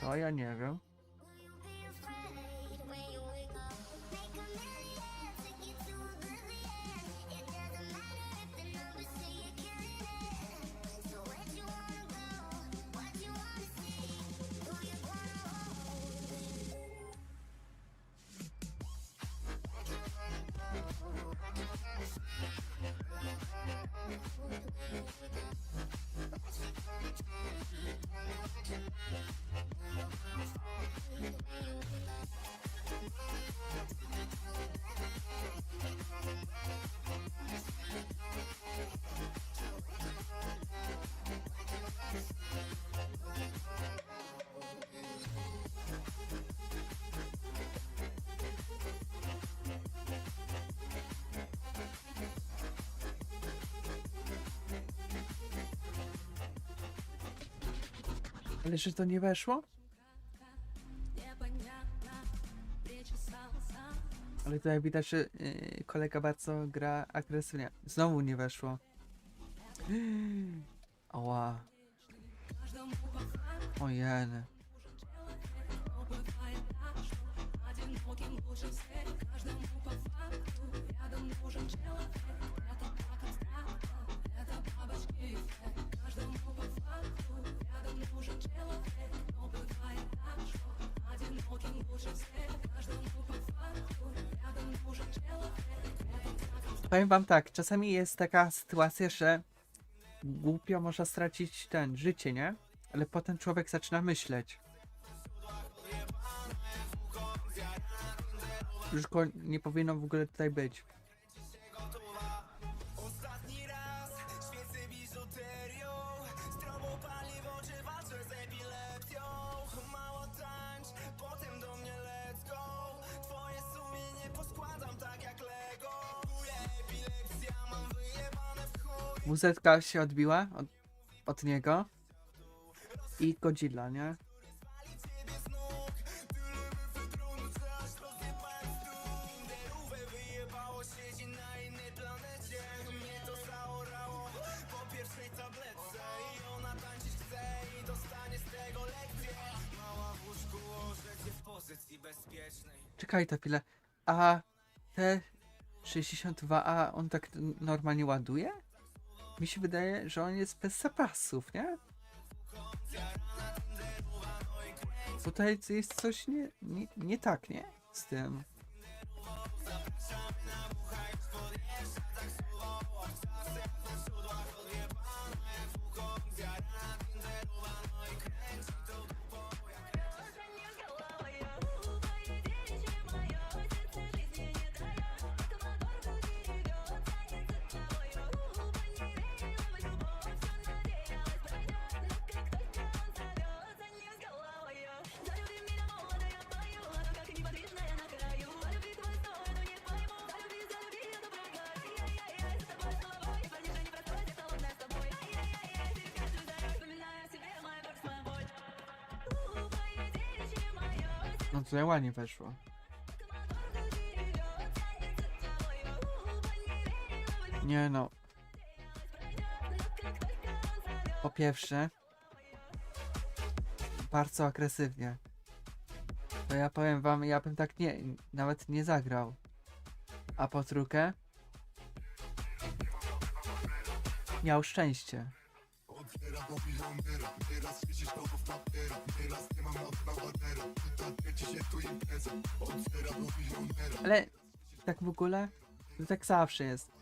To ja nie wiem. Ale że to nie weszło? Ale tutaj widać, że yy, kolega bardzo gra agresywnie. Znowu nie weszło. Oła. Ojej. Powiem wam tak, czasami jest taka sytuacja, że głupio można stracić ten życie, nie? Ale potem człowiek zaczyna myśleć. Już nie powinno w ogóle tutaj być. WZ się odbiła od, od niego. I Godzilla, nie? Czekaj to chwilę. A te 62A on tak normalnie ładuje? Mi się wydaje, że on jest bez zapasów, nie? Tutaj jest coś nie, nie, nie tak, nie? Z tym. No tutaj ładnie weszło. Nie no. Po pierwsze, bardzo agresywnie. To ja powiem wam, ja bym tak nie, nawet nie zagrał. A po drugie, miał szczęście. Ale tak w ogóle, to tak zawsze jest.